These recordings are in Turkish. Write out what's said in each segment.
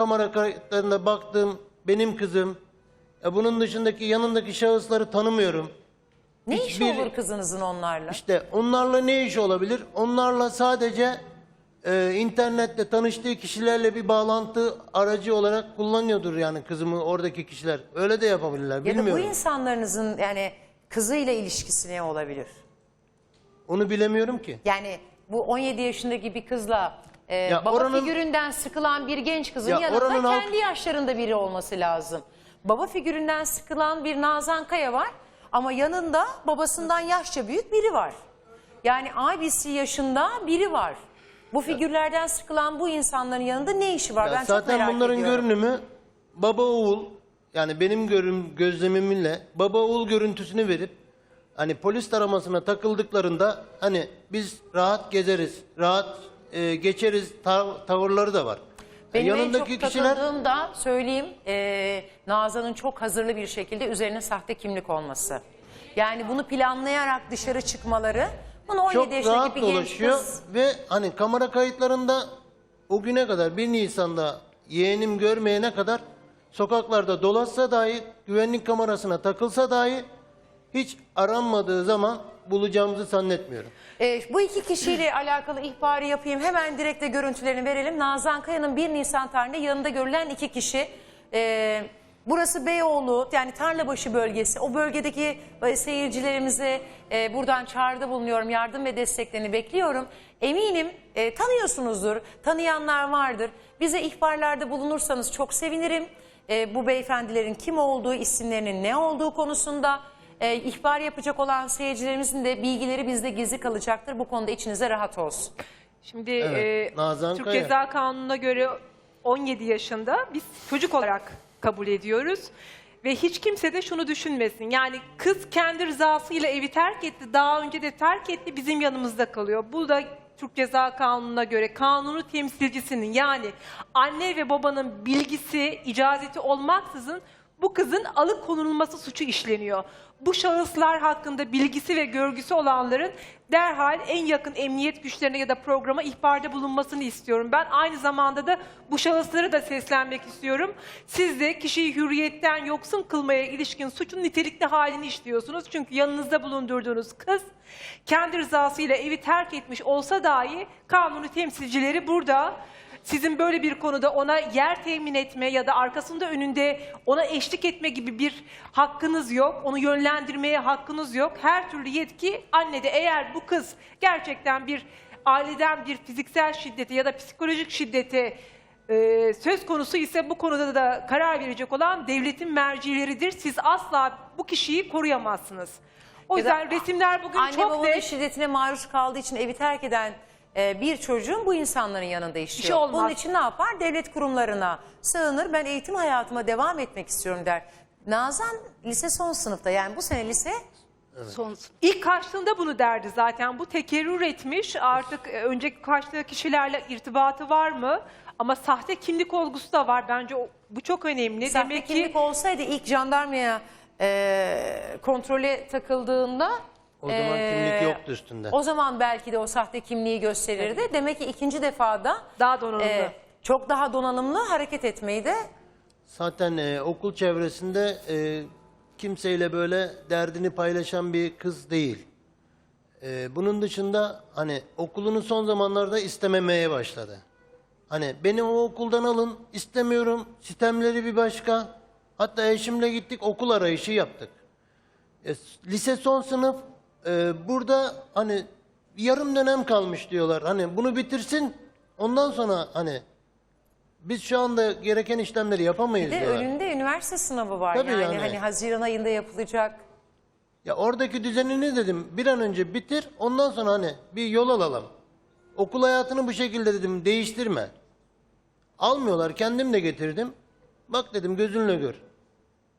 kamera kayıtlarına baktım. Benim kızım. E, bunun dışındaki yanındaki şahısları tanımıyorum. Ne Hiçbir- olur kızınızın onlarla? İşte onlarla ne iş olabilir? Onlarla sadece e, internette tanıştığı kişilerle bir bağlantı aracı olarak kullanıyordur yani kızımı oradaki kişiler. Öyle de yapabilirler ya da bu bilmiyorum. insanlarınızın yani kızıyla ilişkisi ne olabilir? Onu bilemiyorum ki. Yani bu 17 yaşındaki bir kızla e, baba oranın- figüründen sıkılan bir genç kızın Ya yanında oranın halk- kendi yaşlarında biri olması lazım. Baba figüründen sıkılan bir Nazan Kaya var ama yanında babasından yaşça büyük biri var. Yani abisi yaşında biri var. Bu figürlerden sıkılan bu insanların yanında ne işi var? Ya ben çok zaten merak bunların ediyorum. görünümü baba oğul yani benim görüm gözlemimle baba oğul görüntüsünü verip hani polis taramasına takıldıklarında hani biz rahat gezeriz, rahat e, geçeriz tav- tavırları da var. Benim Yani en çok takıldığım da söyleyeyim e, Nazan'ın çok hazırlı bir şekilde üzerine sahte kimlik olması. Yani bunu planlayarak dışarı çıkmaları. Bunu 17 çok yaşındaki rahat bir genç dolaşıyor kız ve hani kamera kayıtlarında o güne kadar 1 Nisan'da yeğenim görmeyene kadar sokaklarda dolaşsa dahi güvenlik kamerasına takılsa dahi hiç aranmadığı zaman bulacağımızı zannetmiyorum. E, bu iki kişiyle alakalı ihbarı yapayım. Hemen direkt de görüntülerini verelim. Nazan Kaya'nın 1 Nisan tarihinde yanında görülen iki kişi. E, burası Beyoğlu yani Tarlabaşı bölgesi. O bölgedeki e, seyircilerimize e, buradan çağrıda bulunuyorum. Yardım ve desteklerini bekliyorum. Eminim e, tanıyorsunuzdur. Tanıyanlar vardır. Bize ihbarlarda bulunursanız çok sevinirim. E, bu beyefendilerin kim olduğu, isimlerinin ne olduğu konusunda e, ihbar yapacak olan seyircilerimizin de bilgileri bizde gizli kalacaktır. Bu konuda içinize rahat olsun. Şimdi Evet, e, Nazan Türk Kaya. Ceza Kanunu'na göre 17 yaşında biz çocuk olarak kabul ediyoruz. Ve hiç kimse de şunu düşünmesin. Yani kız kendi rızasıyla evi terk etti. Daha önce de terk etti. Bizim yanımızda kalıyor. Bu da Türk Ceza Kanunu'na göre kanunu temsilcisinin yani anne ve babanın bilgisi, icazeti olmaksızın bu kızın alıkonulması suçu işleniyor. Bu şahıslar hakkında bilgisi ve görgüsü olanların derhal en yakın emniyet güçlerine ya da programa ihbarda bulunmasını istiyorum. Ben aynı zamanda da bu şahıslara da seslenmek istiyorum. Siz de kişiyi hürriyetten yoksun kılmaya ilişkin suçun nitelikli halini işliyorsunuz. Çünkü yanınızda bulundurduğunuz kız kendi rızasıyla evi terk etmiş olsa dahi kanuni temsilcileri burada sizin böyle bir konuda ona yer temin etme ya da arkasında önünde ona eşlik etme gibi bir hakkınız yok. Onu yönlendirmeye hakkınız yok. Her türlü yetki annede. Eğer bu kız gerçekten bir aileden bir fiziksel şiddete ya da psikolojik şiddete e, söz konusu ise bu konuda da karar verecek olan devletin mercileridir. Siz asla bu kişiyi koruyamazsınız. O yüzden resimler bugün Anne çok babanın net. şiddetine maruz kaldığı için evi terk eden e, bir çocuğun bu insanların yanında işliyor. şey olmaz. Bunun için ne yapar? Devlet kurumlarına sığınır. Ben eğitim hayatıma devam etmek istiyorum der. Nazan lise son sınıfta yani bu sene lise Son İlk kaçtığında bunu derdi zaten. Bu tekerrür etmiş. Artık e, önceki kaçtığı kişilerle irtibatı var mı? Ama sahte kimlik olgusu da var. Bence o- bu çok önemli. sahte Demek kimlik ki olsaydı ilk jandarmaya e, kontrole takıldığında O zaman e, kimlik yoktu üstünde. O zaman belki de o sahte kimliği gösterirdi. Demek ki ikinci defada daha donanımlı. e, çok daha donanımlı hareket etmeyi de Zaten e, okul çevresinde e, kimseyle böyle derdini paylaşan bir kız değil. E, bunun dışında hani okulunu son zamanlarda istememeye başladı. Hani beni o okuldan alın istemiyorum sistemleri bir başka. Hatta eşimle gittik okul arayışı yaptık. E, lise son sınıf e, burada hani yarım dönem kalmış diyorlar. Hani bunu bitirsin ondan sonra hani biz şu anda gereken işlemleri yapamayız Bir de diyorlar. önünde üniversite sınavı var Tabii yani. yani. Hani Haziran ayında yapılacak. Ya oradaki düzenini dedim bir an önce bitir ondan sonra hani bir yol alalım. Okul hayatını bu şekilde dedim değiştirme. Almıyorlar kendim de getirdim. Bak dedim gözünle gör.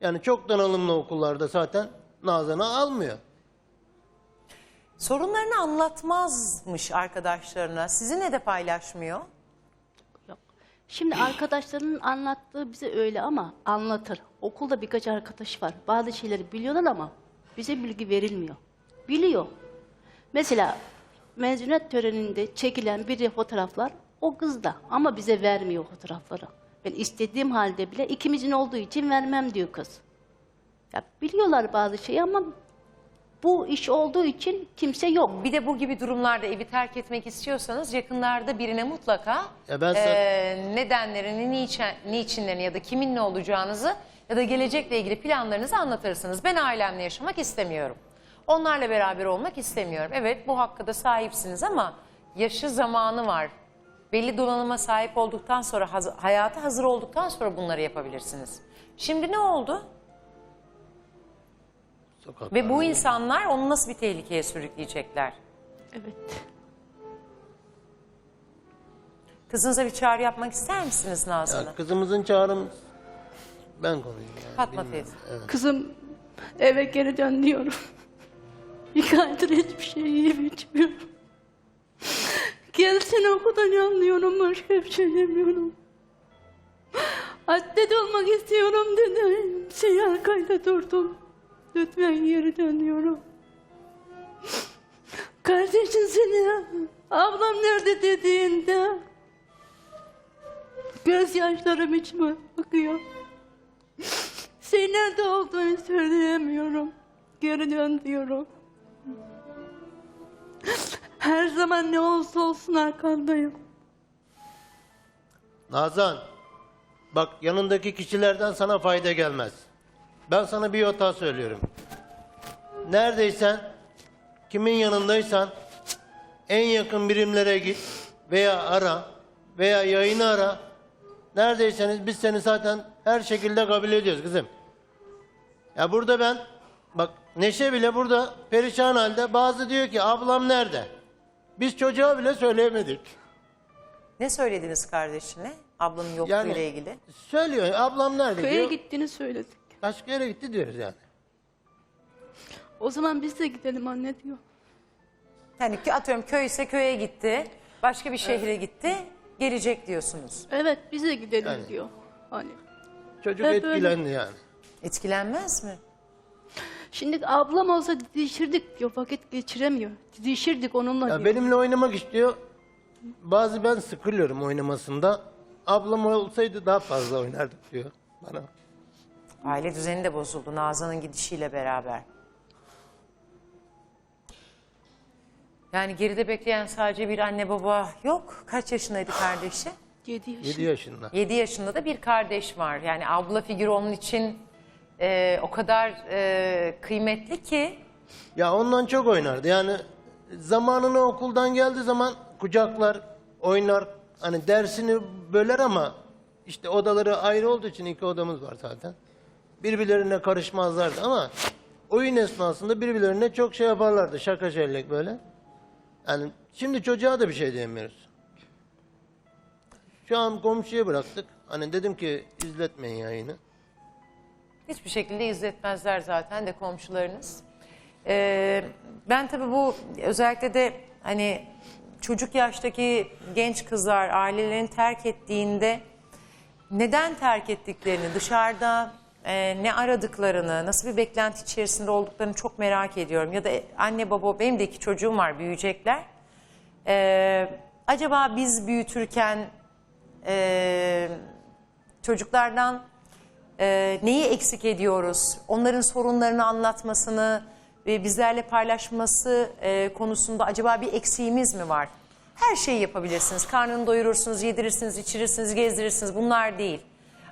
Yani çok donanımlı okullarda zaten Nazan'ı almıyor. Sorunlarını anlatmazmış arkadaşlarına. Sizinle de paylaşmıyor. yok. Şimdi arkadaşlarının anlattığı bize öyle ama anlatır. Okulda birkaç arkadaş var. Bazı şeyleri biliyorlar ama bize bilgi verilmiyor. Biliyor. Mesela mezuniyet töreninde çekilen bir fotoğraflar o kızda ama bize vermiyor fotoğrafları. Ben istediğim halde bile ikimizin olduğu için vermem diyor kız. Ya biliyorlar bazı şeyi ama bu iş olduğu için kimse yok. Bir de bu gibi durumlarda evi terk etmek istiyorsanız yakınlarda birine mutlaka Ya ben sa- eee, nedenlerini, niçin, niçinlerini ya da kiminle olacağınızı ya da gelecekle ilgili planlarınızı anlatırsınız. Ben ailemle yaşamak istemiyorum. Onlarla beraber olmak istemiyorum. Evet bu hakka da sahipsiniz ama yaşı zamanı var. Belli donanıma sahip olduktan sonra, haz- hayata hazır olduktan sonra bunları yapabilirsiniz. Şimdi ne oldu? Sokaklarda. Ve bu insanlar onu nasıl bir tehlikeye sürükleyecekler? Evet. Kızınıza bir çağrı yapmak ister misiniz Nazlı Hanım? Ya kızımızın çağrım ben konuyum yani. Fatma bilmiyorum. teyze. Kızım eve geri dön diyorum. Aydır hiçbir şey yiyip içmiyorum. Gelsin okuldan yanlıyorum başka bir şey yemiyorum. Atlet olmak istiyorum dedim. Siyah kayda durdum. Lütfen geri dönüyorum. Kardeşin seni ablam nerede dediğinde gözyaşlarım içime bakıyor. Şey nerede olduğunu söyleyemiyorum. Geri dön diyorum. Her zaman ne olursa olsun arkandayım. Nazan, bak yanındaki kişilerden sana fayda gelmez. Ben sana bir hata söylüyorum. Neredeysen, kimin yanındaysan en yakın birimlere git veya ara veya yayını ara. Neredeyseniz biz seni zaten her şekilde kabul ediyoruz kızım. Ya burada ben, bak Neşe bile burada perişan halde bazı diyor ki ablam nerede? Biz çocuğa bile söyleyemedik. Ne söylediniz kardeşine? Ablanın yokluğuyla Yani ilgili. söylüyor ablam nerede Köye diyor. gittiğini söyledik. Başka yere gitti diyoruz yani. O zaman biz de gidelim anne diyor. Yani kö- atıyorum köy ise köye gitti. Başka bir şehre gitti. Gelecek diyorsunuz. Evet biz de gidelim Yani. diyor. Hani. Çocuk Hep öyle. etkilendi yani. Etkilenmez mi? Şimdi ablam olsa didişirdik diyor. Vakit geçiremiyor. Didişirdik onunla Ya diyor. benimle oynamak istiyor. Bazı ben sıkılıyorum oynamasında. Ablam olsaydı daha fazla oynardık diyor bana. Aile düzeni de bozuldu Nazan'ın gidişiyle beraber. Yani geride bekleyen sadece bir anne baba yok. Kaç yaşındaydı kardeşi? 7 yaşında. 7 yaşında. 7 yaşında da bir kardeş var. Yani abla figürü onun için e, o kadar e, kıymetli ki Ya ondan çok oynardı. Yani zamanını okuldan geldiği zaman kucaklar, oynar. Hani dersini böler ama işte odaları ayrı olduğu için iki odamız var zaten. Birbirlerine karışmazlardı ama oyun esnasında birbirlerine çok şey yaparlardı. Şaka şellek böyle. Yani şimdi çocuğa da bir şey diyemiyoruz. Şu an komşuya bıraktık. Hani dedim ki izletmeyin yayını. Hiçbir şekilde izletmezler zaten de komşularınız. Ee, ben tabii bu özellikle de hani çocuk yaştaki genç kızlar ailelerini terk ettiğinde neden terk ettiklerini dışarıda e, ne aradıklarını, nasıl bir beklenti içerisinde olduklarını çok merak ediyorum. Ya da anne baba benim de iki çocuğum var büyüyecekler. Ee, acaba biz büyütürken e, çocuklardan e, neyi eksik ediyoruz? Onların sorunlarını anlatmasını ve bizlerle paylaşması e, konusunda acaba bir eksiğimiz mi var? Her şeyi yapabilirsiniz. Karnını doyurursunuz, yedirirsiniz, içirirsiniz, gezdirirsiniz. Bunlar değil.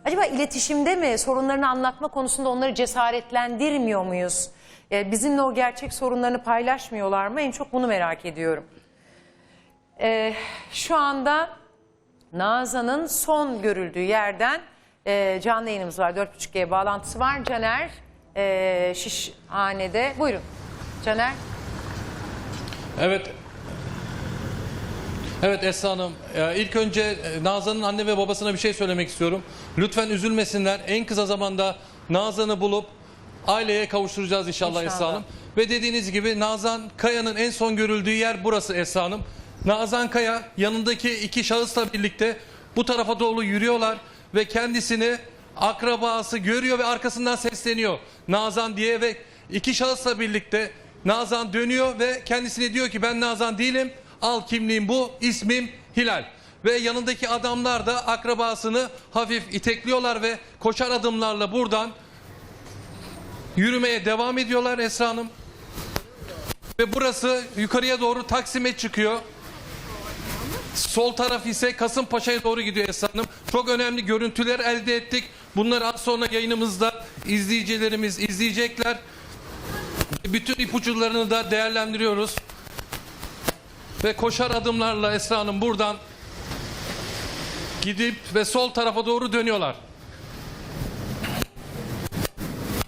Acaba iletişimde mi sorunlarını anlatma konusunda onları cesaretlendirmiyor muyuz? E, bizimle o gerçek sorunlarını paylaşmıyorlar mı? En çok bunu merak ediyorum. E, şu anda Nazan'ın son görüldüğü yerden e, canlı yayınımız var. 4.5G bağlantısı var. Caner e, Şişhane'de. Buyurun. Caner. Evet. Evet Esra Hanım, ilk önce e, Nazan'ın anne ve babasına bir şey söylemek istiyorum. Lütfen üzülmesinler. En kısa zamanda Nazan'ı bulup aileye kavuşturacağız inşallah, İnşallah. Esra Hanım. Ve dediğiniz gibi Nazan Kaya'nın en son görüldüğü yer burası Esra Hanım. Nazan Kaya yanındaki iki şahısla birlikte bu tarafa doğru yürüyorlar ve kendisini akrabası görüyor ve arkasından sesleniyor. Nazan diye ve iki şahısla birlikte Nazan dönüyor ve kendisine diyor ki ben Nazan değilim. Al kimliğim bu, ismim Hilal. ve yanındaki adamlar da akrabasını hafif itekliyorlar ve koşar adımlarla buradan yürümeye devam ediyorlar Esra Hanım. Ve burası yukarıya doğru Taksim'e çıkıyor. Sol taraf ise Kasımpaşa'ya doğru gidiyor Esra Hanım. Çok önemli görüntüler elde ettik. Bunları az sonra yayınımızda izleyicilerimiz izleyecekler. Bütün ipuçlarını da değerlendiriyoruz. Ve koşar adımlarla Esra Hanım buradan gidip ve sol tarafa doğru dönüyorlar.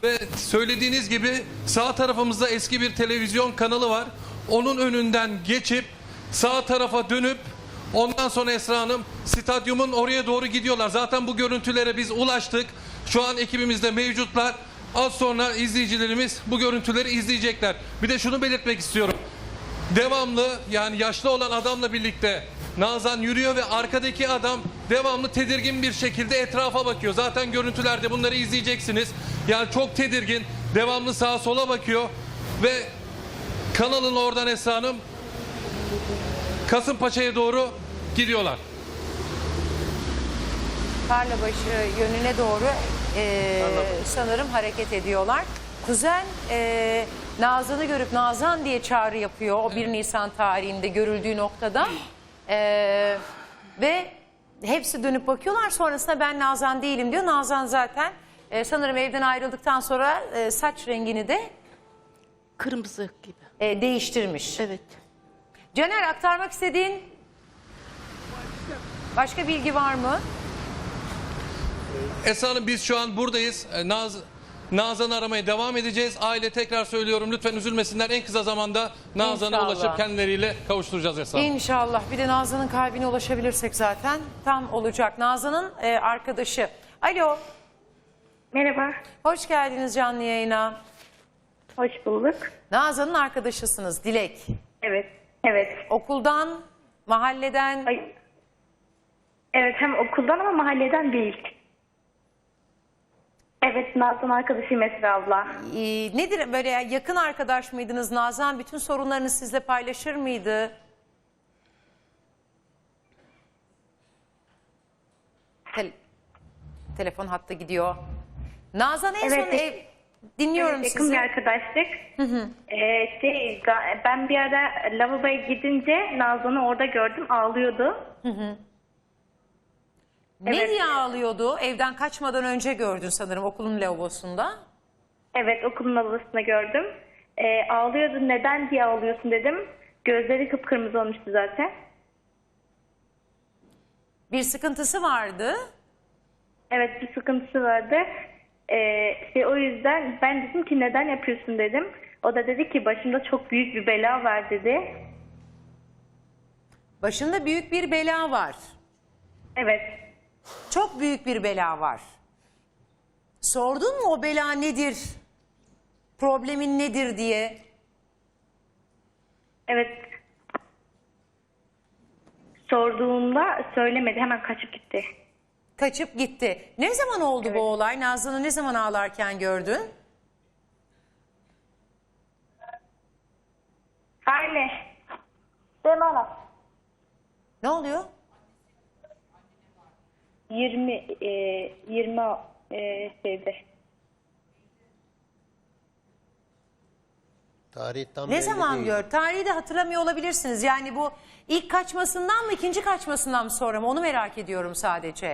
Ve söylediğiniz gibi sağ tarafımızda eski bir televizyon kanalı var. Onun önünden geçip sağ tarafa dönüp ondan sonra Esra Hanım stadyumun oraya doğru gidiyorlar. Zaten bu görüntülere biz ulaştık. Şu an ekibimizde mevcutlar. Az sonra izleyicilerimiz bu görüntüleri izleyecekler. Bir de şunu belirtmek istiyorum. Devamlı yani yaşlı olan adamla birlikte Nazan yürüyor ve arkadaki adam devamlı tedirgin bir şekilde etrafa bakıyor. Zaten görüntülerde bunları izleyeceksiniz. Yani çok tedirgin, devamlı sağa sola bakıyor ve kanalın oradan Esra Hanım Kasımpaşa'ya doğru gidiyorlar. Tarlabaşı yönüne doğru e, sanırım hareket ediyorlar. Kuzen e, Nazan'ı görüp Nazan diye çağrı yapıyor o 1 Nisan tarihinde görüldüğü noktada. E, ve hepsi dönüp bakıyorlar sonrasında ben Nazan değilim diyor. Nazan zaten e, sanırım evden ayrıldıktan sonra e, saç rengini de Kırmızı gibi. e, değiştirmiş. Evet. Caner aktarmak istediğin başka bilgi var mı? Esra Hanım biz şu an buradayız. Ee, Naz Nazan'ı aramaya devam edeceğiz. Aile tekrar söylüyorum lütfen üzülmesinler. En kısa zamanda Nazan'a İnşallah. ulaşıp kendileriyle kavuşturacağız Hanım. İnşallah. Bir de Nazan'ın kalbine ulaşabilirsek zaten tam olacak. Nazan'ın e, arkadaşı. Alo. Merhaba, Hoş geldiniz canlı yayına. hoş bulduk. Nazan'ın arkadaşısınız Dilek. Evet, evet. Okuldan, mahalleden. Ay, evet hem okuldan ama mahalleden değil. Evet, Nazan arkadaşıyım Esra abla. e, nedir böyle yakın arkadaş mıydınız? Nazan bütün sorunlarını sizle paylaşır mıydı? Tel- telefon hattı gidiyor. Nazan en Evet, son ev... Dinliyorum evet, yakın sizi. bir arkadaşlık. Ee, şey, ga- ben bir ara lavaboya gidince Nazan'ı orada gördüm, ağlıyordu. Evet. diye ağlıyordu? Evden kaçmadan önce gördün sanırım okulun lavabosunda. Evet, okulun lavabosunda gördüm. Ee, ağlıyordu, neden diye ağlıyorsun dedim. Gözleri kıpkırmızı olmuştu zaten. Bir sıkıntısı vardı. Evet bir sıkıntısı vardı. Ee, şey, o yüzden ben dedim ki neden yapıyorsun dedim. O da dedi ki başımda çok büyük bir bela var dedi. Başında büyük bir bela var. Evet. Çok büyük bir bela var. Sordun mu o bela nedir? Problemin nedir diye? Evet. Sorduğumda söylemedi hemen kaçıp gitti. Kaçıp gitti. Ne zaman oldu bu olay? Nazlı'nı ne zaman ağlarken gördün? Anne. Demana. Ne oluyor? 20 e, 20 e, şeyde. Tarih tam Ne belli zaman değil. gör? Tarihi de hatırlamıyor olabilirsiniz. Yani bu ilk kaçmasından mı ikinci kaçmasından mı sonra mı onu merak ediyorum sadece.